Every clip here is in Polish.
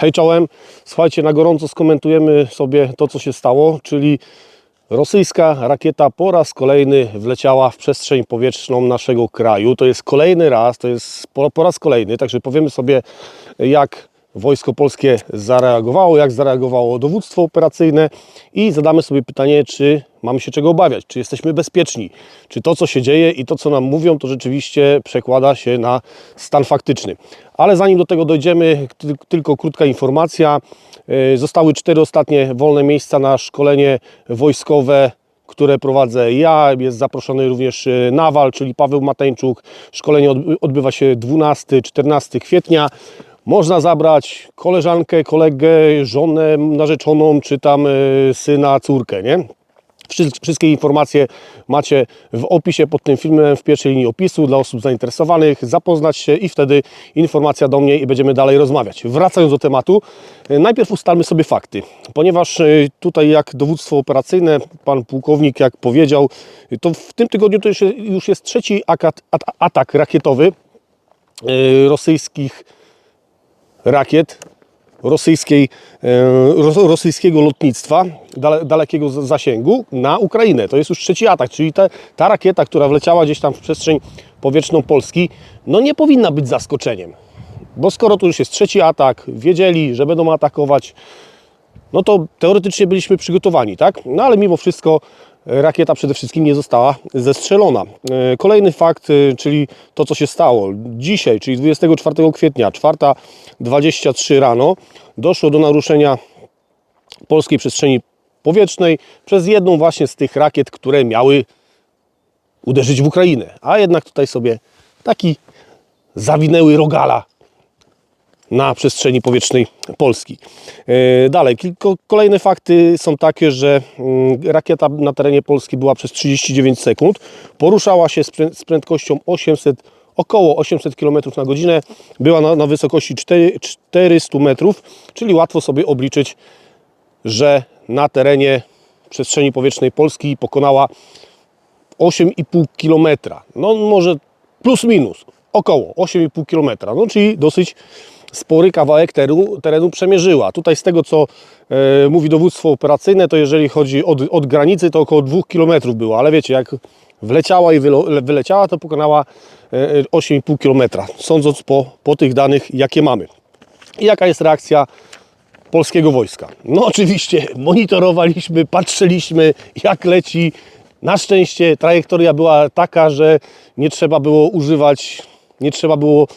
Hej czołem, słuchajcie, na gorąco skomentujemy sobie to, co się stało, czyli rosyjska rakieta po raz kolejny wleciała w przestrzeń powietrzną naszego kraju. To jest kolejny raz, to jest po, po raz kolejny, także powiemy sobie, jak Wojsko Polskie zareagowało, jak zareagowało dowództwo operacyjne i zadamy sobie pytanie, czy mamy się czego obawiać, czy jesteśmy bezpieczni, czy to, co się dzieje i to, co nam mówią, to rzeczywiście przekłada się na stan faktyczny. Ale zanim do tego dojdziemy, ty- tylko krótka informacja. Yy, Zostały cztery ostatnie wolne miejsca na szkolenie wojskowe które prowadzę ja. Jest zaproszony również e, Nawal, czyli Paweł Mateńczuk. Szkolenie odby- odbywa się 12-14 kwietnia. Można zabrać koleżankę, kolegę, żonę, narzeczoną, czy tam e, syna, córkę, nie? Wszy- Wszystkie informacje macie w opisie pod tym filmem, w pierwszej linii opisu dla osób zainteresowanych. Zapoznać się i wtedy informacja do mnie i będziemy dalej rozmawiać. Wracając do tematu, e, najpierw ustalmy sobie fakty, ponieważ e, tutaj jak dowództwo operacyjne, pan pułkownik jak powiedział, to w tym tygodniu to już jest, trzeci atak rakietowy rosyjskich rakiet rosyjskiej, e, ro- rosyjskiego lotnictwa dale, dalekiego zasięgu na Ukrainę. To jest już trzeci atak, czyli te, ta rakieta, która wleciała gdzieś tam w przestrzeń powietrzną Polski, no nie powinna być zaskoczeniem. Bo skoro to już jest trzeci atak, wiedzieli, że będą atakować, no to teoretycznie byliśmy przygotowani, tak? No ale mimo wszystko rakieta przede wszystkim nie została zestrzelona. E, Kolejny fakt, e, czyli to, co się stało. Dzisiaj, czyli 24 kwietnia, 4.23 rano, doszło do naruszenia polskiej przestrzeni powietrznej przez jedną właśnie z tych rakiet, które miały uderzyć w Ukrainę. A jednak tutaj sobie taki zawinęły rogala na przestrzeni powietrznej Polski. E, Dalej, kolejne fakty są takie, że mm, rakieta na terenie Polski była przez 39 sekund, poruszała się z prędkością 800, około 800 km na godzinę, była na, na wysokości 4, 400 metrów, czyli łatwo sobie obliczyć, że na terenie przestrzeni powietrznej Polski pokonała 8,5 km. No może plus minus, około 8,5 km. No czyli dosyć spory kawałek terenu, terenu przemierzyła. Tutaj z tego, co e, mówi dowództwo operacyjne, to jeżeli chodzi od, od granicy, to około 2 km było, ale wiecie, jak wleciała i wyleciała, to pokonała e, 8,5 km, sądząc po, po tych danych, jakie mamy. I jaka jest reakcja polskiego wojska. No oczywiście monitorowaliśmy, patrzyliśmy jak leci. Na szczęście trajektoria była taka, że nie trzeba było używać, nie trzeba było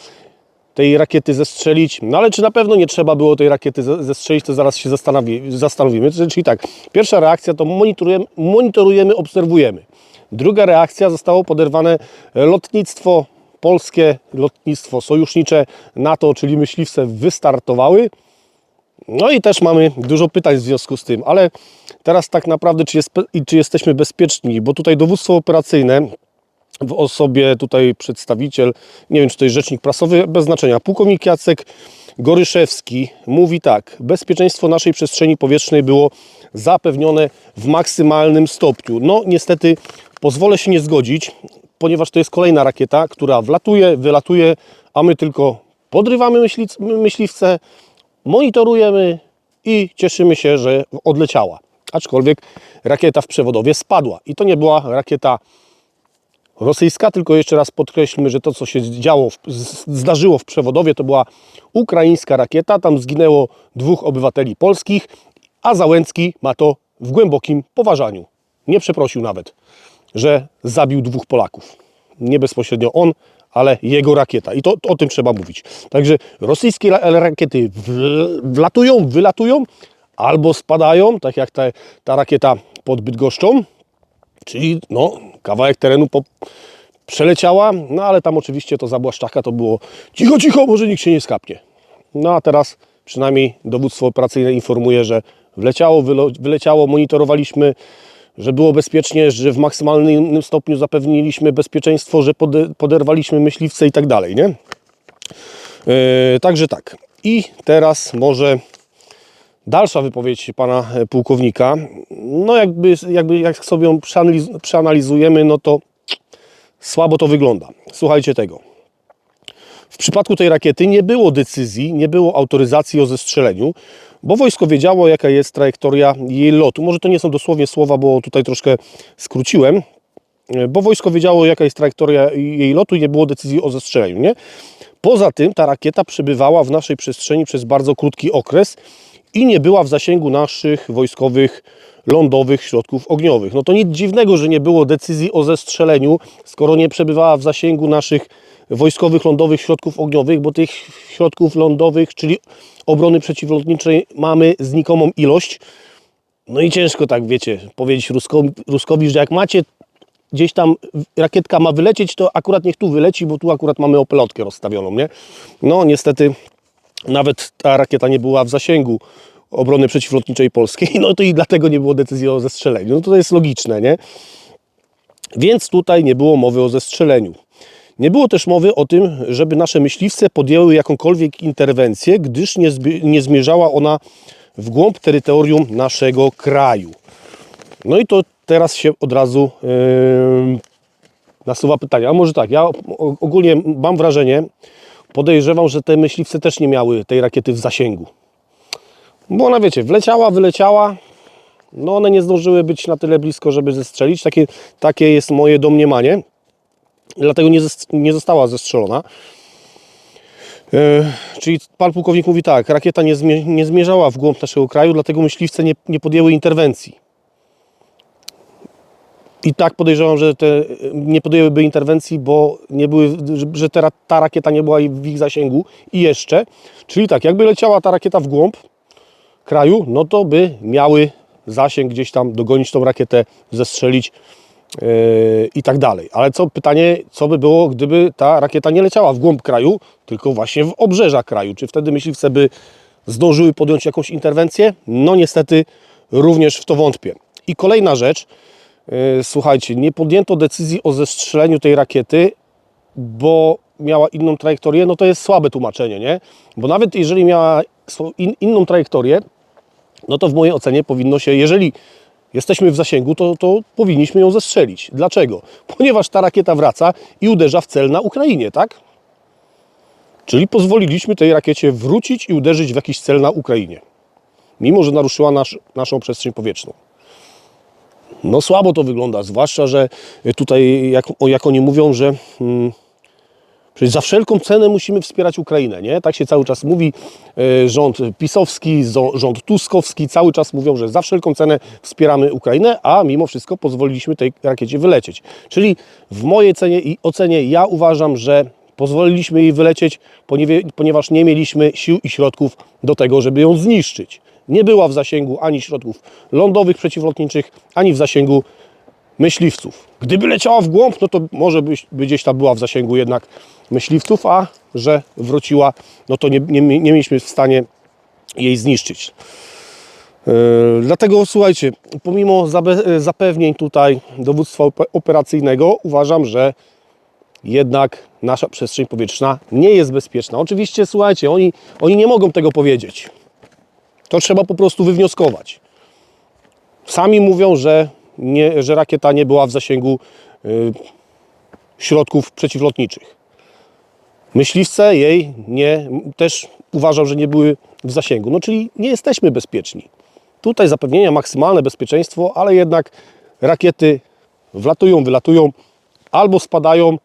tej rakiety zestrzelić. No ale czy na pewno nie trzeba było tej rakiety ze- zestrzelić, to zaraz się zastanowi, zastanowimy. Czyli tak, pierwsza reakcja to monitorujemy, monitorujemy, obserwujemy. Druga reakcja zostało poderwane lotnictwo polskie, lotnictwo sojusznicze NATO, czyli myśliwce wystartowały. No i też mamy dużo pytań w związku z tym, ale teraz tak naprawdę, czy, jest, czy jesteśmy bezpieczni, bo tutaj dowództwo operacyjne w osobie tutaj przedstawiciel, nie wiem czy to jest rzecznik prasowy, bez znaczenia, pułkownik Jacek Goryszewski mówi tak, bezpieczeństwo naszej przestrzeni powietrznej było zapewnione w maksymalnym stopniu. No niestety pozwolę się nie zgodzić, ponieważ to jest kolejna rakieta, która wlatuje, wylatuje, a my tylko podrywamy myśliwce, monitorujemy i cieszymy się, że odleciała. Aczkolwiek rakieta w przewodowie spadła i to nie była rakieta rosyjska, tylko jeszcze raz podkreślmy, że to co się działo, zdarzyło w przewodowie to była ukraińska rakieta, tam zginęło dwóch obywateli polskich, a Załęcki ma to w głębokim poważaniu. Nie przeprosił nawet, że zabił dwóch Polaków. Nie bezpośrednio on, ale jego rakieta. I to, to o tym trzeba mówić. Także rosyjskie ra- rakiety wlatują, wylatują albo spadają, tak jak ta, ta rakieta pod Bydgoszczą, czyli no, kawałek terenu po, przeleciała, no ale tam oczywiście to za Błaszczaka to było cicho, cicho, może nikt się nie skapnie. No a teraz przynajmniej dowództwo operacyjne informuje, że wleciało, wyleciało, monitorowaliśmy, że było bezpiecznie, że w maksymalnym stopniu zapewniliśmy bezpieczeństwo, że pode, poderwaliśmy myśliwce i tak dalej, nie? Yy, także tak. I teraz może dalsza wypowiedź pana e, pułkownika. No jakby, jakby jak sobie ją przeanaliz przeanalizujemy, no to słabo to wygląda. Słuchajcie tego. W przypadku tej rakiety nie było decyzji, nie było autoryzacji o zestrzeleniu, bo wojsko wiedziało, jaka jest trajektoria jej lotu. Może to nie są dosłownie słowa, bo tutaj troszkę skróciłem, bo wojsko wiedziało, jaka jest trajektoria jej lotu i nie było decyzji o zestrzeleniu. Nie? Poza tym ta rakieta przebywała w naszej przestrzeni przez bardzo krótki okres i nie była w zasięgu naszych wojskowych lądowych środków ogniowych. No to nic dziwnego, że nie było decyzji o zestrzeleniu, skoro nie przebywała w zasięgu naszych wojskowych lądowych środków ogniowych, bo tych środków lądowych, czyli obrony przeciwlotniczej mamy znikomą ilość. No i ciężko tak, wiecie, powiedzieć Ruskowi, Ruskowi, że jak macie gdzieś tam rakietka ma wylecieć, to akurat niech tu wyleci, bo tu akurat mamy opelotkę rozstawioną, nie? No niestety nawet ta rakieta nie była w zasięgu obrony przeciwlotniczej polskiej, no to i dlatego nie było decyzji o zestrzeleniu. No to jest logiczne, nie? Więc tutaj nie było mowy o zestrzeleniu. Nie było też mowy o tym, żeby nasze myśliwce podjęły jakąkolwiek interwencję, gdyż nie, nie zmierzała ona w głąb terytorium naszego kraju. No i to teraz się od razu yy, nasuwa pytanie. A może tak, ja ogólnie mam wrażenie, podejrzewam, że te myśliwce też nie miały tej rakiety w zasięgu. Bo ona, wiecie, wleciała, wyleciała, no one nie zdążyły być na tyle blisko, żeby zestrzelić. Takie, takie jest moje domniemanie. Dlatego nie, nie została zestrzelona. E, czyli pan pułkownik mówi tak, rakieta nie zmierzała w głąb naszego kraju, dlatego myśliwce nie, nie podjęły interwencji. I tak podejrzewam, że te nie podjęłyby interwencji, bo nie były, że- że ta, ta rakieta nie była w ich zasięgu i jeszcze. Czyli tak, jakby leciała ta rakieta w głąb kraju, no to by miały zasięg gdzieś tam dogonić tą rakietę, zestrzelić yy, i tak dalej. Ale co pytanie, co by było, gdyby ta rakieta nie leciała w głąb kraju, tylko właśnie w obrzeża kraju? Czy wtedy myśliwce by zdążyły podjąć jakąś interwencję? No niestety również w to wątpię. I kolejna rzecz, słuchajcie, nie podjęto decyzji o zestrzeleniu tej rakiety, bo miała inną trajektorię, no to jest słabe tłumaczenie, nie? Bo nawet jeżeli miała in, inną trajektorię, no to w mojej ocenie powinno się, jeżeli jesteśmy w zasięgu, to, to powinniśmy ją zestrzelić. Dlaczego? Ponieważ ta rakieta wraca i uderza w cel na Ukrainie, tak? Czyli pozwoliliśmy tej rakiecie wrócić i uderzyć w jakiś cel na Ukrainie. Mimo, że naruszyła nasz, naszą przestrzeń powietrzną. No słabo to wygląda, zwłaszcza, że tutaj, jak, jak oni mówią, że mm, Przecież za wszelką cenę musimy wspierać Ukrainę, nie? Tak się cały czas mówi. e, Rząd pisowski, rząd tuskowski cały czas mówią, że za wszelką cenę wspieramy Ukrainę, a mimo wszystko pozwoliliśmy tej rakiecie wylecieć. Czyli w mojej cenie i ocenie ja uważam, że pozwoliliśmy jej wylecieć, ponieważ nie mieliśmy sił i środków do tego, żeby ją zniszczyć. Nie była w zasięgu ani środków lądowych przeciwlotniczych, ani w zasięgu myśliwców. Gdyby leciała w głąb, no to może by, by gdzieś tam była w zasięgu jednak myśliwców, a że wróciła, no to nie, nie, nie mieliśmy w stanie jej zniszczyć. Yy, dlatego słuchajcie, pomimo zabe- zapewnień tutaj dowództwa op- operacyjnego, uważam, że jednak nasza przestrzeń powietrzna nie jest bezpieczna. Oczywiście, słuchajcie, oni, oni nie mogą tego powiedzieć. To trzeba po prostu wywnioskować. Sami mówią, że, nie, że rakieta nie była w zasięgu y, środków przeciwlotniczych. Myśliwce jej nie, też uważał, że nie były w zasięgu. No czyli nie jesteśmy bezpieczni. Tutaj zapewnienia maksymalne bezpieczeństwo, ale jednak rakiety wlatują, wylatują albo spadają,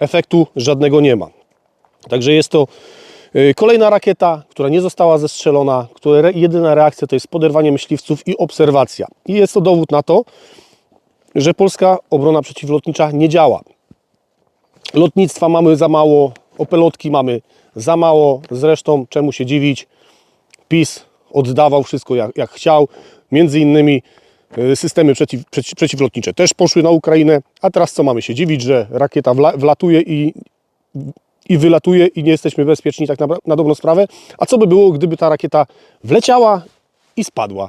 efektu żadnego nie ma. Także jest to kolejna rakieta, która nie została zestrzelona, której re- jedyna reakcja to jest poderwanie myśliwców i obserwacja. I jest to dowód na to, że polska obrona przeciwlotnicza nie działa. Lotnictwa mamy za mało, opelotki mamy za mało, zresztą czemu się dziwić, PiS oddawał wszystko jak, jak chciał, między innymi y, systemy przeciw, przeciw, przeciwlotnicze też poszły na Ukrainę, a teraz co mamy się dziwić, że rakieta wla, wlatuje i, i wylatuje i nie jesteśmy bezpieczni tak na, na dobrą sprawę, a co by było, gdyby ta rakieta wleciała i spadła?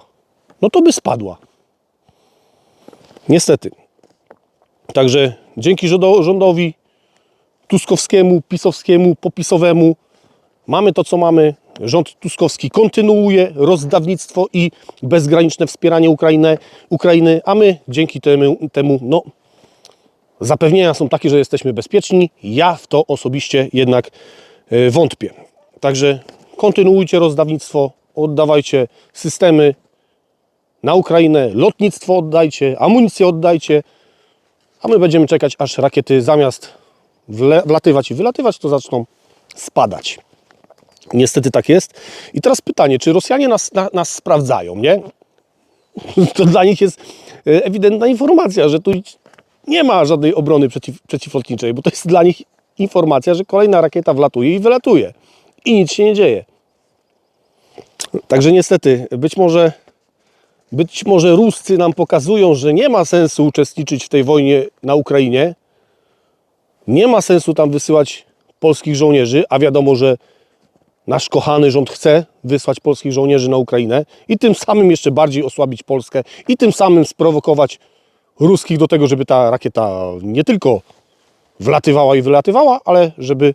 No to by spadła. Niestety. Także dzięki rządo- rządowi tuskowskiemu, pisowskiemu, popisowemu mamy to, co mamy. Rząd tuskowski kontynuuje rozdawnictwo i bezgraniczne wspieranie Ukrainy, Ukrainy a my dzięki temu, temu no, zapewnienia są takie, że jesteśmy bezpieczni. Ja w to osobiście jednak e, wątpię. Także kontynuujcie rozdawnictwo, oddawajcie systemy na Ukrainę, lotnictwo oddajcie, amunicję oddajcie, a my będziemy czekać, aż rakiety zamiast wlatywać i wylatywać, to zaczną spadać. Niestety tak jest. I teraz pytanie, czy Rosjanie nas, na, nas sprawdzają, nie? To dla nich jest e, ewidentna informacja, że tu nie ma żadnej obrony przeciw, przeciwlotniczej, bo to jest dla nich informacja, że kolejna rakieta wlatuje i wylatuje. I nic się nie dzieje. Także niestety, być może, być może Ruscy nam pokazują, że nie ma sensu uczestniczyć w tej wojnie na Ukrainie. Nie ma sensu tam wysyłać polskich żołnierzy, a wiadomo, że nasz kochany rząd chce wysłać polskich żołnierzy na Ukrainę i tym samym jeszcze bardziej osłabić Polskę i tym samym sprowokować ruskich do tego, żeby ta rakieta nie tylko wlatywała i wylatywała, ale żeby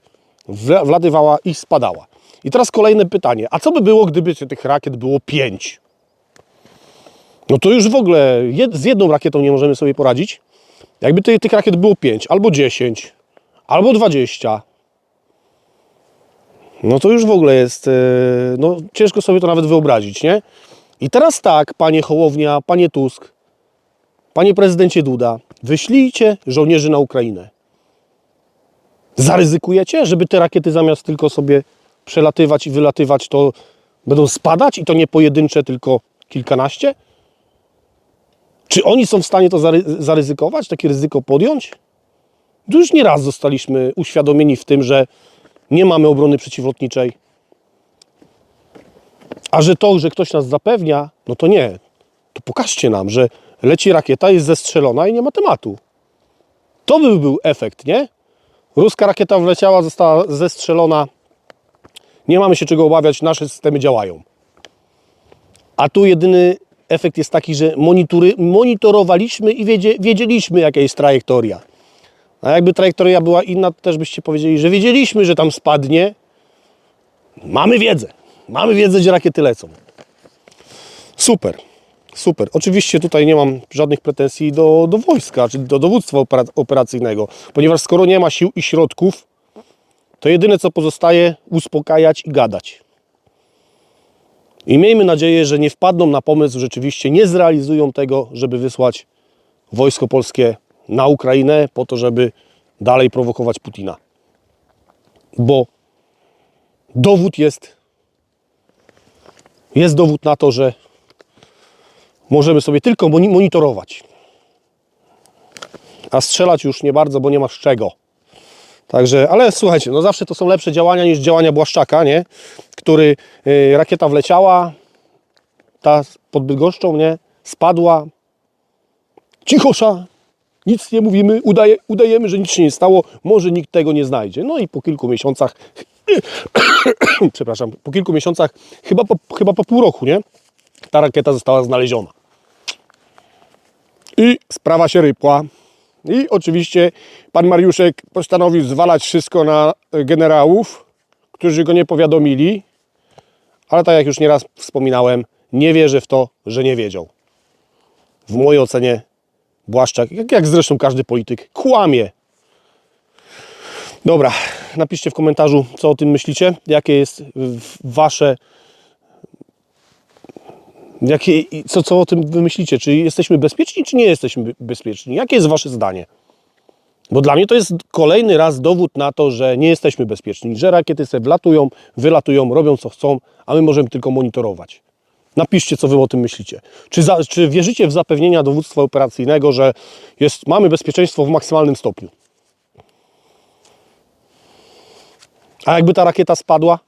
wla- wlatywała i spadała. I teraz kolejne pytanie. A co by było, gdyby tych rakiet było pięć? No to już w ogóle jed, z jedną rakietą nie możemy sobie poradzić. Jakby tych, tych rakiet było pięć, albo 10, albo 20, no to już w ogóle jest, e, no ciężko sobie to nawet wyobrazić, nie? I teraz tak, panie Hołownia, panie Tusk, panie prezydencie Duda, wyślijcie żołnierzy na Ukrainę. Zaryzykujecie, żeby te rakiety zamiast tylko sobie przelatywać i wylatywać, to będą spadać i to nie pojedyncze, tylko kilkanaście? Czy oni są w stanie to zary- zaryzykować, takie ryzyko podjąć? Tu już nieraz zostaliśmy uświadomieni w tym, że nie mamy obrony przeciwlotniczej. A że to, że ktoś nas zapewnia, no to nie. To pokażcie nam, że leci rakieta, jest zestrzelona i nie ma tematu. To by był efekt, nie? Ruska rakieta wleciała, została zestrzelona. Nie mamy się czego obawiać, nasze systemy działają. A tu jedyny efekt jest taki, że monitory, monitorowaliśmy i wiedzie, wiedzieliśmy, jaka jest trajektoria. A jakby trajektoria była inna, to też byście powiedzieli, że wiedzieliśmy, że tam spadnie. Mamy wiedzę. Mamy wiedzę, gdzie rakiety lecą. Super. Super. Oczywiście tutaj nie mam żadnych pretensji do, do wojska, czy do dowództwa opera- operacyjnego, ponieważ skoro nie ma sił i środków, to jedyne co pozostaje uspokajać i gadać. I miejmy nadzieję, że nie wpadną na pomysł, rzeczywiście nie zrealizują tego, żeby wysłać wojsko polskie na Ukrainę po to, żeby dalej prowokować Putina. Bo dowód jest, jest dowód na to, że możemy sobie tylko moni- monitorować. A strzelać już nie bardzo, bo nie masz czego. Także, ale słuchajcie, no zawsze to są lepsze działania niż działania Błaszczaka, nie? Który y, rakieta wleciała, ta pod Bydgoszczą, nie? Spadła. Cichosza, nic nie mówimy, udaje, udajemy, że nic się nie stało, może nikt tego nie znajdzie. No i po kilku miesiącach, przepraszam, po kilku miesiącach, chyba po, chyba po pół roku, nie? Ta rakieta została znaleziona. I sprawa się rypła. I oczywiście pan Mariuszek postanowił zwalać wszystko na generałów, którzy go nie powiadomili. Ale tak jak już nieraz wspominałem, nie wierzę w to, że nie wiedział. W mojej ocenie Błaszczak, jak, jak zresztą każdy polityk, kłamie. Dobra, napiszcie w komentarzu, co o tym myślicie, jakie jest wasze, jakie, co, co o tym wy myślicie, czy jesteśmy bezpieczni, czy nie jesteśmy be- bezpieczni, jakie jest wasze zdanie? Bo dla mnie to jest kolejny raz dowód na to, że nie jesteśmy bezpieczni, że rakiety sobie wlatują, wylatują, robią co chcą, a my możemy tylko monitorować. Napiszcie, co wy o tym myślicie. Czy, za, czy wierzycie w zapewnienia dowództwa operacyjnego, że jest, mamy bezpieczeństwo w maksymalnym stopniu? A jakby ta rakieta spadła,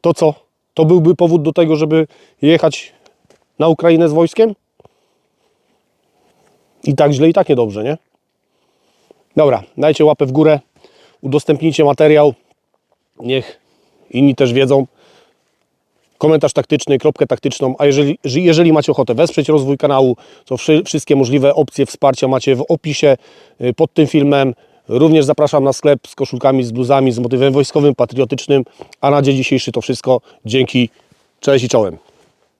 to co? To byłby powód do tego, żeby jechać na Ukrainę z wojskiem? I tak źle, i tak niedobrze, nie? Dobra, dajcie łapę w górę, udostępnijcie materiał, niech inni też wiedzą. Komentarz taktyczny, kropkę taktyczną, a jeżeli, jeżeli macie ochotę wesprzeć rozwój kanału, to wszy, wszystkie możliwe opcje wsparcia macie w opisie y, pod tym filmem. Również zapraszam na sklep z koszulkami, z bluzami, z motywem wojskowym, patriotycznym. A na dzień dzisiejszy to wszystko. Dzięki, cześć i czołem.